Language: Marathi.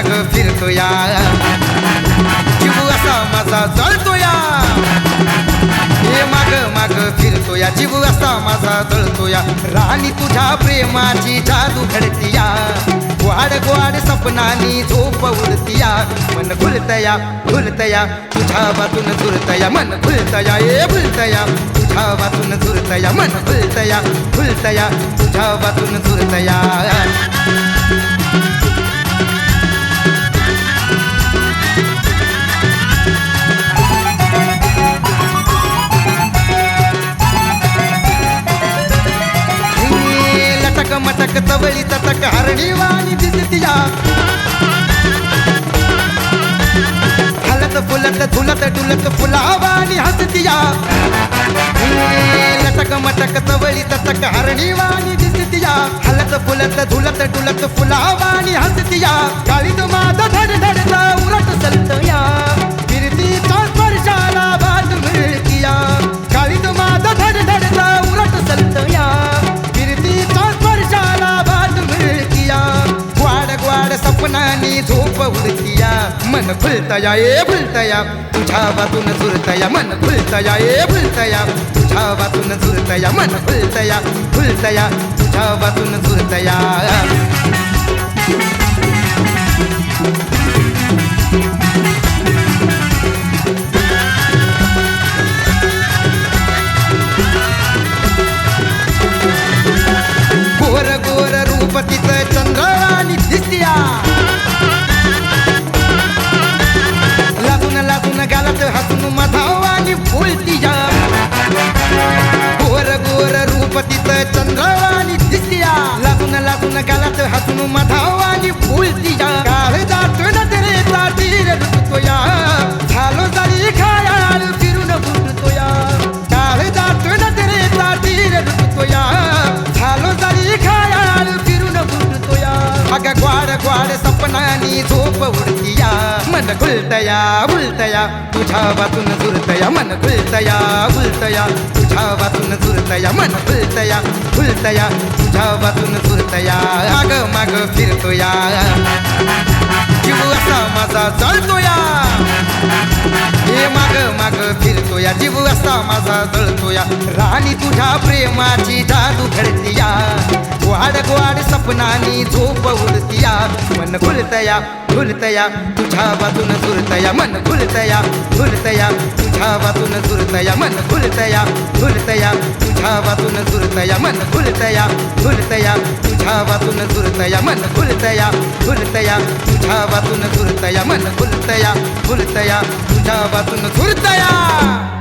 फिरतोया. जीव असा माझा जळतोया. हे माग माग फिरतोया. जीव असा माझा जळतोया. राणी तुझ्या प्रेमाची जादू घडतीया. ग्वाड गोड सपनानी झोप उडतीया. मन फुलतया खुलतया. तुझ्या बातून झुरतया. मन फुलतया ए फुलतया तुझ्या बातून झुरतया. मन फुलतया फुलतया तुझ्या बातून झुरतया. हे मटक तवळी तटक हरणी वाणी दिसतिया. हलत फुलत धुलत डुलत फुलावाणी हसतिया. लटक मटक तवळी तटक हरणी वाणी दिसतिया. हलत फुलत धुलत डुलत फुलावाणी हसतिया. तो माझ धड धडता उलट चलतया सपनानी मन खुलतया ए फुलतया तुझ्या बातून झुरतया मन खुलतया ए फुलतया तुझ्या बातून झुरतया मन खुलतया फुलतया तुझ्या बातून झुरतया. सपनानी झोप उडतीया मन खुलतया उलतया तुझ्या वाचून झुरतया. मन खुलतया उलतया तुझ्या वाचून झुरतया. मन खुलतया खुलतया तुझ्या वाचून झुरतया. आग माग फिरतोया. जीव असा माझा जळतोया. हे माग माग फिरतोया. जीव असा माझा जळतोया. राणी तुझ्या प्रेमाची जादू घडतीया. ग्वाड सपनानी झोप उडतिया. मन खुलतया झुलतया तुझ्या बाजून झुलतया. मन खुलतया झुलतया तुझ्या बाजून झुलतया. मन खुलतया झुलतया तुझ्या बाजून झुलतया. मन खुलतया झुलतया तुझ्या बाजून झुलतया. मन खुलतया झुलतया तुझ्या बाजून झुलतया. मन खुलतया झुलतया तुझ्या बाजून झुलतया.